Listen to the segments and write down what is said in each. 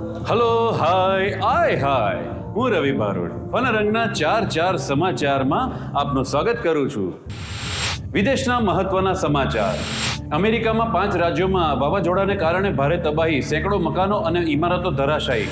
Hello hi આય હાય હું રવિ બારોટ ફનરંગના ચાર ચાર સમાચારમાં આપનું સ્વાગત કરું છું. વિદેશના મહત્વના સમાચાર. અમેરિકામાં પાંચ રાજ્યોમાં વાવાઝોડાને કારણે ભારે તબાહી, સેંકડો મકાનો અને ઇમારતો ધરાશાયી.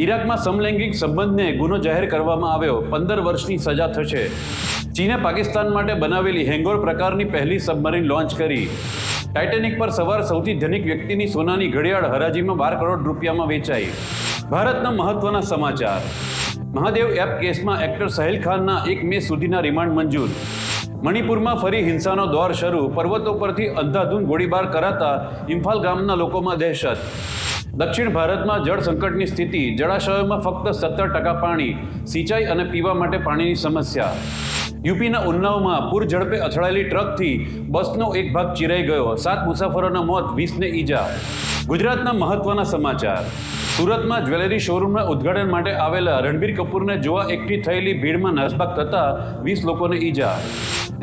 ઈરાકમાં સમલૈંગિક સંબંધને ગુનો જાહેર કરવામાં આવ્યો. પંદર વર્ષની સજા થશે. ચીને પાકિસ્તાન માટે બનાવેલી હેંગોર પ્રકારની પહેલી સબમરીન લોન્ચ કરી. ટાઇટેનિક પર સવાર સૌથી ધનિક વ્યક્તિની સોનાની ઘડિયાળ હરાજીમાં બાર કરોડ રૂપિયામાં વેચાઈ. ભારતના મહત્વના સમાચાર. મહાદેવ એપ કેસમાં એક્ટર સહેલ ખાનના એક મે સુધીના રિમાન્ડ મંજૂર. મણિપુરમાં ફરી હિંસાનો દોર શરૂ. પર્વતો પરથી અંધાધૂંધ ગોળીબાર કરાતા ઇમ્ફાલ ગામના લોકોમાં દહેશત. દક્ષિણ ભારતમાં જળ સંકટની સ્થિતિ. જળાશયોમાં ફક્ત સત્તર ટકા પાણી. સિંચાઈ અને પીવા માટે પાણીની સમસ્યા. યુપીના ઉન્નાવમાં પૂર ઝડપે અથડાયેલી ટ્રકથી બસનો એક ભાગ ચિરાઈ ગયો. સાત મુસાફરોના મોત, વીસને ઈજા. ગુજરાતના મહત્વના સમાચાર. સુરતમાં જ્વેલરી શોરૂમના ઉદ્ઘાટન માટે આવેલા રણબીર કપૂરને જોવા એકઠી થયેલી ભીડમાં નાસભાગ થતા વીસ લોકોને ઈજા.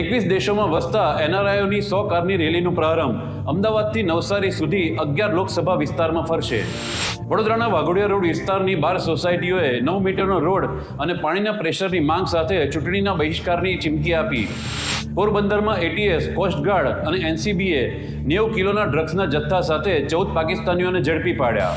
એકવીસ દેશોમાં વસતા એનઆરઆઈઓની સો કારની રેલીનો પ્રારંભ. અમદાવાદથી નવસારી સુધી અગિયાર લોકસભા વિસ્તારમાં ફરશે. વડોદરાના વાઘોડિયા રોડ વિસ્તારની બાર સોસાયટીઓએ નવ મીટરનો રોડ અને પાણીના પ્રેશરની માંગ સાથે ચૂંટણીના બહિષ્કારની ચીમકી આપી. પોરબંદરમાં એટીએસ, કોસ્ટગાર્ડ અને એનસીબીએ નેવું કિલોના ડ્રગ્સના જથ્થા સાથે ચૌદ પાકિસ્તાનીઓને ઝડપી પાડ્યા.